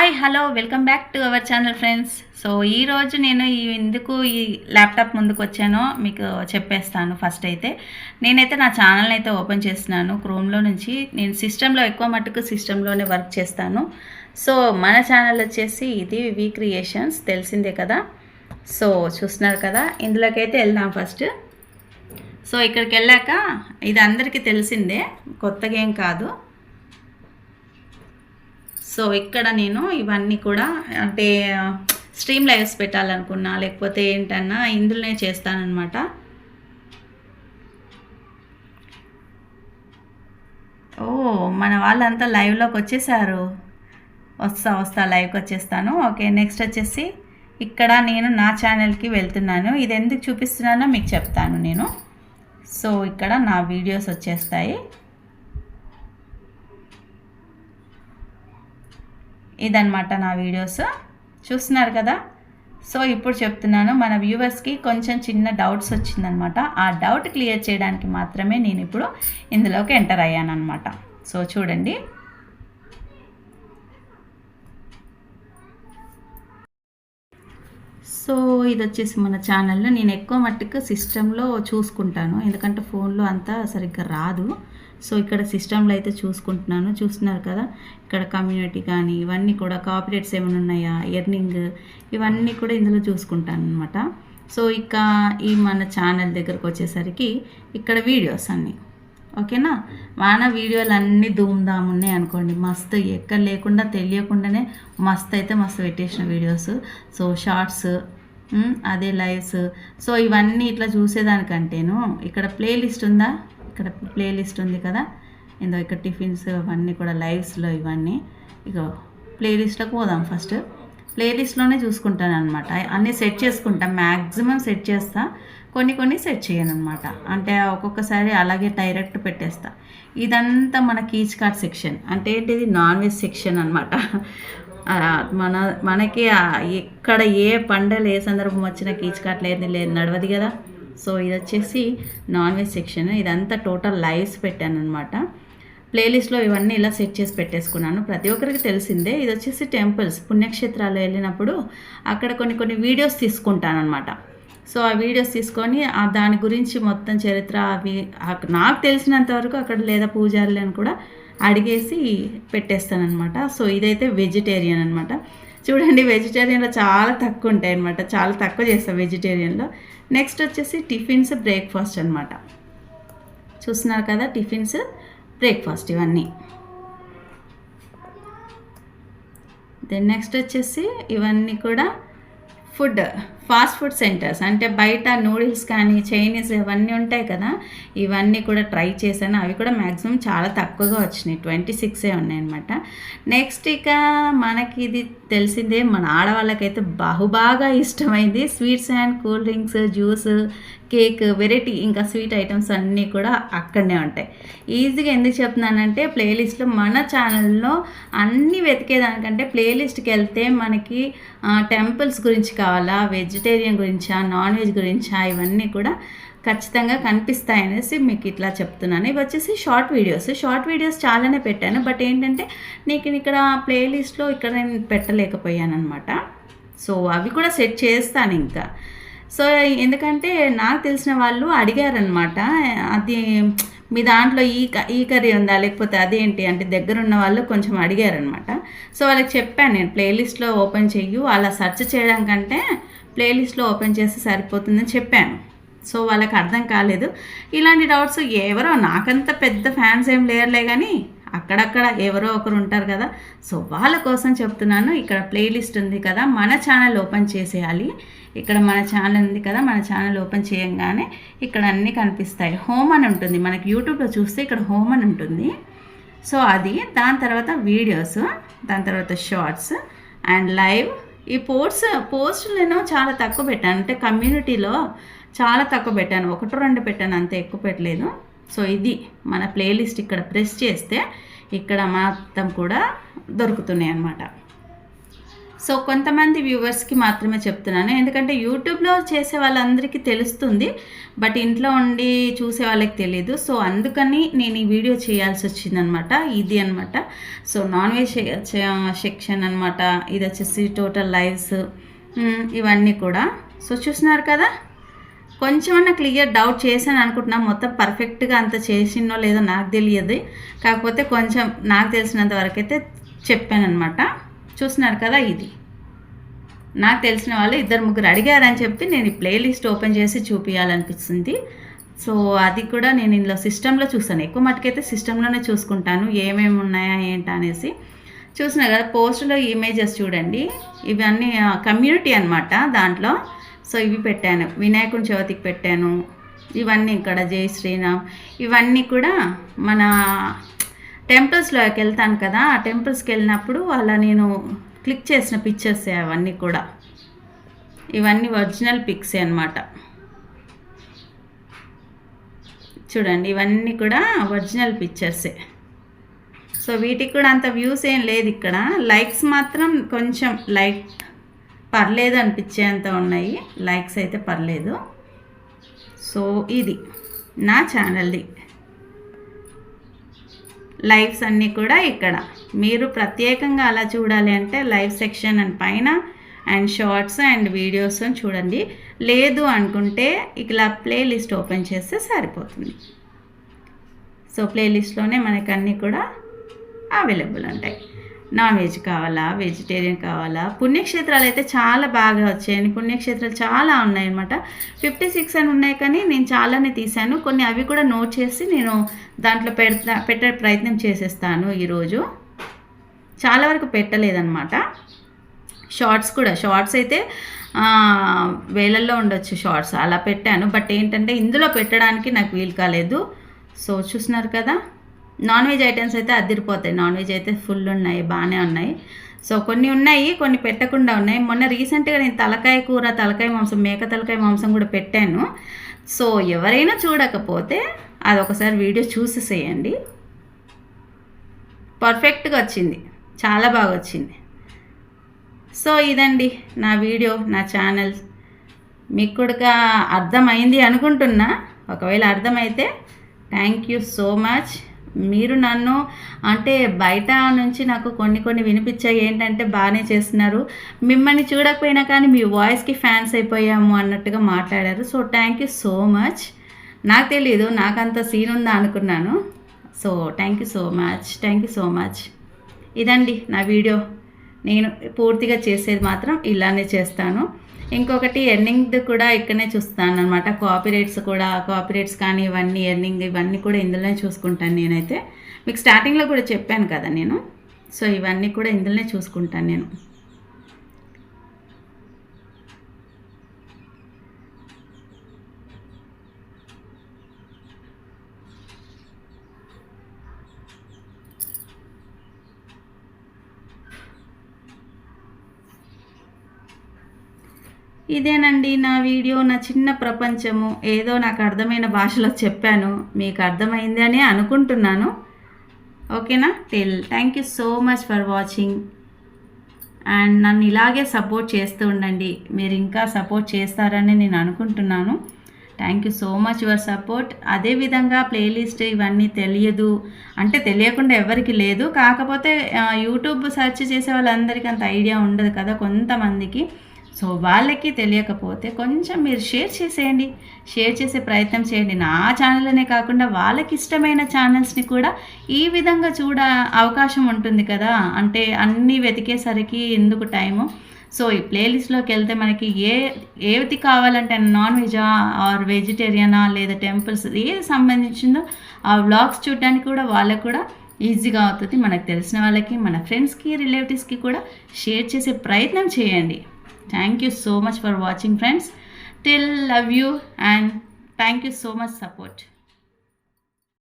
Hi hello welcome back to our channel friends so ఈరోజు నేను ఈ ఎందుకు ఈ ల్యాప్టాప్ ముందుకు వచ్చానో మీకు చెప్పేస్తాను ఫస్ట్ అయితే. నేనైతే నా ఛానల్ని అయితే ఓపెన్ చేస్తున్నాను. క్రోమ్లో నుంచి నేను సిస్టంలో ఎక్కువ మట్టుకు సిస్టంలోనే వర్క్ చేస్తాను. సో మన ఛానల్ వచ్చేసి ఇది వి క్రియేషన్స్ తెలిసిందే కదా? సో చూస్తున్నారు కదా? ఇందులోకైతే వెళ్దాం ఫస్ట్ సో ఇక్కడికి వెళ్ళాక ఇది అందరికీ తెలిసిందే కొత్తగా ఏం కాదు. సో ఇక్కడ నేను ఇవన్నీ కూడా అంటే స్ట్రీమ్ లైవ్స్ పెట్టాలనుకున్నా లేకపోతే ఏంటన్నా ఇందులోనే చేస్తానన్నమాట. ఓ మన వాళ్ళంతా లైవ్లోకి వచ్చేసారు. వస్తా వస్తా లైవ్కి వచ్చేస్తాను. ఓకే నెక్స్ట్ వచ్చేసి ఇక్కడ నేను నా ఛానల్కి వెళ్తున్నాను. ఇది ఎందుకు చూపిస్తున్నానో మీకు చెప్తాను నేను. సో ఇక్కడ నా వీడియోస్ వచ్చేస్తాయి. ఇదనమాట నా వీడియోస్. చూస్తున్నారు కదా? సో ఇప్పుడు చెప్తున్నాను మన వ్యూవర్స్కి కొంచెం చిన్న డౌట్స్ వచ్చిందనమాట ఆ డౌట్ క్లియర్ చేయడానికి మాత్రమే నేను ఇప్పుడు ఇందులోకి ఎంటర్ అయ్యాను అనమాట సో చూడండి. సో ఇది వచ్చేసి మన ఛానల్లో నేను ఎక్కువ మట్టుకు సిస్టంలో చూసుకుంటాను. ఎందుకంటే ఫోన్లో అంతా సరిగ్గా రాదు. సో ఇక్కడ సిస్టంలో అయితే చూసుకుంటున్నాను. చూస్తున్నారు కదా? ఇక్కడ కమ్యూనిటీ కానీ ఇవన్నీ కూడా కాపీరేట్స్ ఏమైనా ఉన్నాయా? ఎర్నింగ్ ఇవన్నీ కూడా ఇందులో చూసుకుంటాను అనమాట సో ఇక ఈ మన ఛానల్ దగ్గరకు వచ్చేసరికి ఇక్కడ వీడియోస్ అన్నీ. ఓకేనా? మన వీడియోలు అన్నీ ధూమ్ధామ్ ఉన్నాయి అనుకోండి. మస్తు ఎక్కడ లేకుండా తెలియకుండానే మస్తు అయితే మస్తు పెట్టేసిన వీడియోస్. సో షార్ట్స్ అదే లైవ్స్. సో ఇవన్నీ ఇట్లా చూసేదానికంటేను ఇక్కడ ప్లేలిస్ట్ ఉందా? ఇక్కడ ప్లేలిస్ట్ ఉంది కదా. ఇందో ఇక్కడ టిఫిన్స్ అవన్నీ కూడా లైవ్స్లో ఇవన్నీ. ఇక ప్లేలిస్ట్లోకి పోదాం ఫస్ట్ ప్లేలిస్ట్లోనే చూసుకుంటాను అనమాట అన్నీ సెట్ చేసుకుంటాను మ్యాక్సిమం సెట్ చేస్తా. కొన్ని కొన్ని సెట్ చేయను అనమాట అంటే ఒక్కొక్కసారి అలాగే డైరెక్ట్ పెట్టేస్తా. ఇదంతా మన కీచ్ కార్డ్ సెక్షన్ అంటే ఏంటిది? నాన్ వెజ్ సెక్షన్ అనమాట మన మనకి ఎక్కడ ఏ పండగలు ఏ సందర్భం వచ్చినా కీచ్ కార్డ్ లేదు లేదు నడవదు కదా. సో ఇది వచ్చేసి నాన్ వెజ్ సెక్షన్. ఇదంతా టోటల్ లైవ్స్ పెట్టాను అనమాట ప్లేలిస్ట్లో ఇవన్నీ ఇలా సెట్ చేసి పెట్టేసుకున్నాను. ప్రతి ఒక్కరికి తెలిసిందే ఇది వచ్చేసి టెంపుల్స్. పుణ్యక్షేత్రాలు వెళ్ళినప్పుడు అక్కడ కొన్ని కొన్ని వీడియోస్ తీసుకుంటానమాట సో ఆ వీడియోస్ తీసుకొని ఆ దాని గురించి మొత్తం చరిత్ర అవి నాకు తెలిసినంత వరకు అక్కడ లేదా పూజారులను కూడా అడిగేసి పెట్టేస్తానమాట సో ఇదైతే వెజిటేరియన్ అనమాట చూడండి వెజిటేరియన్లో చాలా తక్కువ ఉంటాయి అనమాట చాలా తక్కువ చేస్తాం వెజిటేరియన్లో. నెక్స్ట్ వచ్చేసి టిఫిన్స్ బ్రేక్ఫాస్ట్ అనమాట చూస్తున్నారు కదా టిఫిన్స్ బ్రేక్ఫాస్ట్ ఇవన్నీ. దెన్ నెక్స్ట్ వచ్చేసి ఇవన్నీ కూడా ఫుడ్. ఫాస్ట్ ఫుడ్ సెంటర్స్ అంటే బయట నూడిల్స్ కానీ చైనీస్ ఇవన్నీ ఉంటాయి కదా ఇవన్నీ కూడా ట్రై చేశాను. అవి కూడా మ్యాక్సిమం చాలా తక్కువగా వచ్చినాయి. ట్వంటీ సిక్సే ఉన్నాయన్నమాట. నెక్స్ట్ ఇక మనకి ఇది తెలిసిందే మన ఆడవాళ్ళకైతే బహుబాగా ఇష్టమైంది sweets and cool drinks juice cake variety ఇంకా స్వీట్ ఐటమ్స్ అన్నీ కూడా అక్కడనే ఉంటాయి. ఈజీగా ఎందుకు చెప్తున్నానంటే ప్లేలిస్ట్లో మన ఛానల్లో అన్నీ వెతికేదానికంటే ప్లేలిస్ట్కి వెళ్తే మనకి టెంపుల్స్ గురించి కావాలా వెజ్ వెజిటేరియన్ గురించా నాన్ వెజ్ గురించా ఇవన్నీ కూడా ఖచ్చితంగా కనిపిస్తాయి అనేసి మీకు ఇట్లా చెప్తున్నాను. ఇవి వచ్చేసి షార్ట్ వీడియోస్ షార్ట్ వీడియోస్ చాలానే పెట్టాను. బట్ ఏంటంటే నీకు ఇక్కడ ప్లేలిస్ట్లో ఇక్కడ నేను పెట్టలేకపోయాను అనమాట సో అవి కూడా సెట్ చేస్తాను ఇంకా. సో ఎందుకంటే నాకు తెలిసిన వాళ్ళు అడిగారనమాట అది మీ దాంట్లో ఈ ఈ కర్రీ ఉందా లేకపోతే అదేంటి అంటే దగ్గర ఉన్న వాళ్ళు కొంచెం అడిగారనమాట సో వాళ్ళకి చెప్పాను నేను ప్లేలిస్ట్లో ఓపెన్ చెయ్యు అలా సెర్చ్ చేయడం కంటే ప్లేలిస్ట్లో ఓపెన్ చేస్తే సరిపోతుందని చెప్పాను. సో వాళ్ళకి అర్థం కాలేదు. ఇలాంటి డౌట్స్ ఎవరో నాకంత పెద్ద ఫ్యాన్స్ ఏం లేరులే కానీ అక్కడక్కడ ఎవరో ఒకరు ఉంటారు కదా. సో వాళ్ళ కోసం చెప్తున్నాను. ఇక్కడ ప్లేలిస్ట్ ఉంది కదా మన ఛానల్ ఓపెన్ చేసేయాలి. ఇక్కడ మన ఛానల్ ఉంది కదా మన ఛానల్ ఓపెన్ చేయంగానే ఇక్కడ అన్నీ కనిపిస్తాయి. హోమ్ అని ఉంటుంది. మనకి యూట్యూబ్లో చూస్తే ఇక్కడ హోమ్ అని ఉంటుంది. సో అది. దాని తర్వాత వీడియోస్ దాని తర్వాత షార్ట్స్ అండ్ లైవ్ ఈ పోస్ట్ పోస్టులు నేను చాలా తక్కువ పెట్టాను. అంటే కమ్యూనిటీలో చాలా తక్కువ పెట్టాను. ఒకటి రెండు పెట్టాను అంత ఎక్కువ పెట్టలేదు. సో ఇది మన ప్లేలిస్ట్ ఇక్కడ ప్రెస్ చేస్తే ఇక్కడ మొత్తం కూడా దొరుకుతున్నాయి అన్నమాట సో కొంతమంది వ్యూవర్స్కి మాత్రమే చెప్తున్నాను. ఎందుకంటే యూట్యూబ్లో చేసే వాళ్ళందరికీ తెలుస్తుంది బట్ ఇంట్లో ఉండి చూసే వాళ్ళకి తెలియదు సో అందుకని నేను ఈ వీడియో చేయాల్సి వచ్చిందనమాట. ఇది అనమాట. సో నాన్ వెజ్ సెక్షన్ అనమాట. ఇది వచ్చేసి టోటల్ లైవ్స్. ఇవన్నీ కూడా. సో చూస్తున్నారు కదా? కొంచెమన్నా క్లియర్ డౌట్ చేశాను అనుకుంటున్నా. మొత్తం పర్ఫెక్ట్గా అంత చేసినో లేదో నాకు తెలియదు. కాకపోతే కొంచెం నాకు తెలిసినంత వరకు అయితే చెప్పాను అనమాట చూస్తున్నారు కదా ఇది. నాకు తెలిసిన వాళ్ళు ఇద్దరు ముగ్గురు అడిగారని చెప్పి నేను ఈ ప్లేలిస్ట్ ఓపెన్ చేసి చూపించాలనిపిస్తుంది సో అది కూడా నేను ఇందులో సిస్టంలో చూస్తాను ఎక్కువ మటుకైతే సిస్టంలోనే చూసుకుంటాను. ఏమేమి ఉన్నాయా ఏంటా అనేసి. చూసిన కదా పోస్ట్లో ఇమేజెస్ చూడండి. ఇవన్నీ కమ్యూనిటీ అనమాట దాంట్లో. సో ఇవి పెట్టాను. వినాయకుని చవితికి పెట్టాను. ఇవన్నీ ఇక్కడ జై శ్రీరామ్. ఇవన్నీ కూడా మన టెంపుల్స్లోకి వెళ్తాను కదా ఆ టెంపుల్స్కి వెళ్ళినప్పుడు అలా నేను క్లిక్ చేసిన పిక్చర్స్ అవన్నీ కూడా. ఇవన్నీ ఒరిజినల్ పిక్సే అనమాట చూడండి ఇవన్నీ కూడా ఒరిజినల్ పిక్చర్సే సో వీటికి కూడా అంత వ్యూస్ ఏం లేదు ఇక్కడ. లైక్స్ మాత్రం కొంచెం లైక్ పర్లేదు అనిపించేంత ఉన్నాయి. లైక్స్ అయితే పర్లేదు. సో ఇది నా ఛానల్ది లైవ్స్ అన్నీ కూడా ఇక్కడ. మీరు ప్రత్యేకంగా అలా చూడాలి అంటే లైవ్ సెక్షన్ అండ్ పైన అండ్ షార్ట్స్ అండ్ వీడియోస్ చూడండి. లేదు అనుకుంటే ఇలా ప్లేలిస్ట్ ఓపెన్ చేస్తే సరిపోతుంది. సో ప్లేలిస్ట్లోనే మనకి అన్నీ కూడా అవైలబుల్ ఉంటాయి. నాన్ వెజ్ కావాలా? వెజిటేరియన్ కావాలా? పుణ్యక్షేత్రాలు అయితే చాలా బాగా వచ్చాయండి. పుణ్యక్షేత్రాలు చాలా ఉన్నాయన్నమాట. ఫిఫ్టీ సిక్స్ అని ఉన్నాయి కానీ నేను చాలానే తీశాను. కొన్ని అవి కూడా నోట్ చేసి నేను దాంట్లో పెడతా పెట్టే ప్రయత్నం చేసేస్తాను ఈరోజు. చాలా వరకు పెట్టలేదన్నమాట. షార్ట్స్ కూడా షార్ట్స్ అయితే వేలల్లో ఉండొచ్చు షార్ట్స్. అలా పెట్టాను. బట్ ఏంటంటే ఇందులో పెట్టడానికి నాకు వీలు కాలేదు. సో చూస్తున్నారు కదా? నాన్ వెజ్ ఐటమ్స్ అయితే అదిరిపోతాయి. నాన్ వెజ్ అయితే ఫుల్ ఉన్నాయి బాగానే ఉన్నాయి. సో కొన్ని ఉన్నాయి కొన్ని పెట్టకుండా ఉన్నాయి. మొన్న రీసెంట్గా నేను తలకాయ కూర తలకాయ మాంసం మేక తలకాయ మాంసం కూడా పెట్టాను. సో ఎవరైనా చూడకపోతే అది ఒకసారి వీడియో చూసేసేయండి. పర్ఫెక్ట్గా వచ్చింది. చాలా బాగా వచ్చింది. సో ఇదండి నా వీడియో నా ఛానల్. మీకు కూడా అర్థమైంది అనుకుంటున్నా. ఒకవేళ అర్థమైతే థ్యాంక్ యూ సో మచ్. మీరు నన్ను అంటే బయట నుంచి నాకు కొన్ని కొన్ని వినిపించాయి ఏంటంటే బాగానే చేస్తున్నారు. మిమ్మల్ని చూడకపోయినా కానీ మీ వాయిస్కి ఫ్యాన్స్ అయిపోయాము అన్నట్టుగా మాట్లాడారు. So thank you so much నాకు తెలీదు నాకంత సీన్ ఉందా అనుకున్నాను. So thank you so much thank you so much ఇదండి నా వీడియో నేను పూర్తిగా చేసేది మాత్రం ఇలానే చేస్తాను. ఇంకొకటి ఎర్నింగ్ కూడా ఇక్కడనే చూస్తాను అనమాట కాపీరేట్స్ కూడా కాపీరేట్స్ కానీ ఇవన్నీ ఎర్నింగ్ ఇవన్నీ కూడా ఇందులోనే చూసుకుంటాను నేనైతే. మీకు స్టార్టింగ్లో కూడా చెప్పాను కదా నేను. సో ఇవన్నీ కూడా ఇందులోనే చూసుకుంటాను నేను. ఇదేనండి నా వీడియో నా చిన్న ప్రపంచము. ఏదో నాకు అర్థమైన భాషలో చెప్పాను. మీకు అర్థమైంది అని అనుకుంటున్నాను. ఓకేనా? Tell thank you so much for watching and నన్ను ఇలాగే సపోర్ట్ చేస్తూ ఉండండి. మీరు ఇంకా సపోర్ట్ చేస్తారని నేను అనుకుంటున్నాను. Thank you so much your support అదేవిధంగా ప్లేలిస్ట్ ఇవన్నీ తెలియదు. అంటే తెలియకుండా ఎవరికి లేదు. కాకపోతే యూట్యూబ్ సెర్చ్ చేసే వాళ్ళందరికీ అంత ఐడియా ఉండదు కదా కొంతమందికి. సో వాళ్ళకి తెలియకపోతే కొంచెం మీరు షేర్ చేసేయండి. షేర్ చేసే ప్రయత్నం చేయండి. నా ఛానల్నే కాకుండా వాళ్ళకి ఇష్టమైన ఛానల్స్ని కూడా ఈ విధంగా చూడ అవకాశం ఉంటుంది కదా. అంటే అన్నీ వెతికేసరికి ఎందుకు టైము? సో ఈ ప్లేలిస్ట్లోకి వెళ్తే మనకి ఏ ఏది కావాలంటే నాన్ వెజా ఆర్ వెజిటేరియనా లేదా టెంపుల్స్ ఏది సంబంధించిందో ఆ వ్లాగ్స్ చూడడానికి కూడా వాళ్ళకు కూడా ఈజీగా అవుతుంది. మనకు తెలిసిన వాళ్ళకి మన ఫ్రెండ్స్కి రిలేటివ్స్కి కూడా షేర్ చేసే ప్రయత్నం చేయండి. Thank you so much for watching friends. Till love you and thank you so much support.